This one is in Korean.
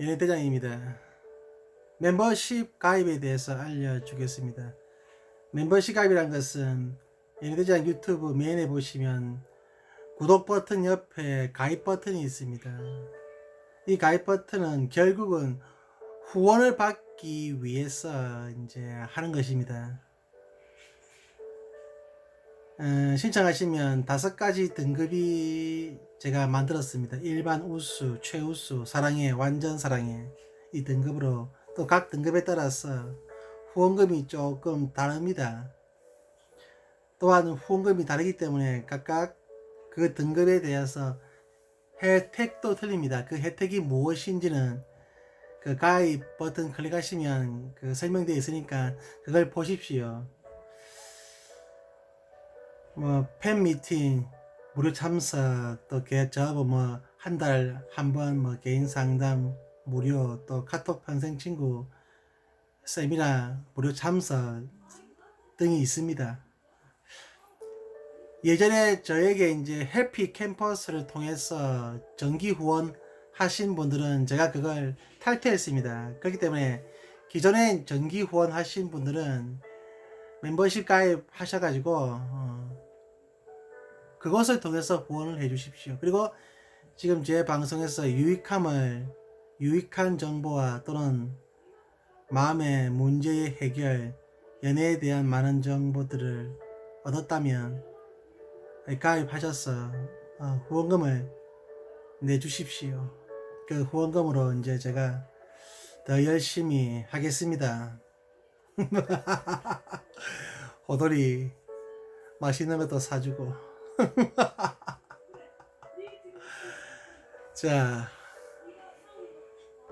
연예 대장입니다. 멤버십 가입에 대해서 알려주겠습니다. 멤버십 가입이란 것은 연예 대장 유튜브 메인에 보시면 구독 버튼 옆에 가입 버튼이 있습니다. 이 가입 버튼은 결국은 후원을 받기 위해서 이제 하는 것입니다. 어, 신청하시면 다섯 가지 등급이 제가 만들었습니다. 일반 우수, 최우수, 사랑해, 완전 사랑해 이 등급으로 또 각 등급에 따라서 후원금이 조금 다릅니다. 또한 후원금이 다르기 때문에 각각 그 등급에 대해서 혜택도 틀립니다. 그 혜택이 무엇인지는 그 가입 버튼 클릭하시면 그 설명되어 있으니까 그걸 보십시오. 뭐 팬 미팅 무료 참석 또 개저브 뭐한 달 한 번 뭐 개인 상담 무료 또 카톡 평생 친구 세미나 무료 참석 등이 있습니다. 예전에 저에게 이제 해피 캠퍼스를 통해서 정기 후원 하신 분들은 제가 그걸 탈퇴했습니다. 그렇기 때문에 기존에 정기 후원 하신 분들은 멤버십 가입 하셔가지고 어, 그것을 통해서 후원을 해 주십시오. 그리고 지금 제 방송에서 유익함을 유익한 정보와 또는 마음의 문제의 해결, 연애에 대한 많은 정보들을 얻었다면 가입하셔서 어, 후원금을 내주십시오. 그 후원금으로 이제 제가 더 열심히 하겠습니다. 호돌이 맛있는 것도 사주고. 자,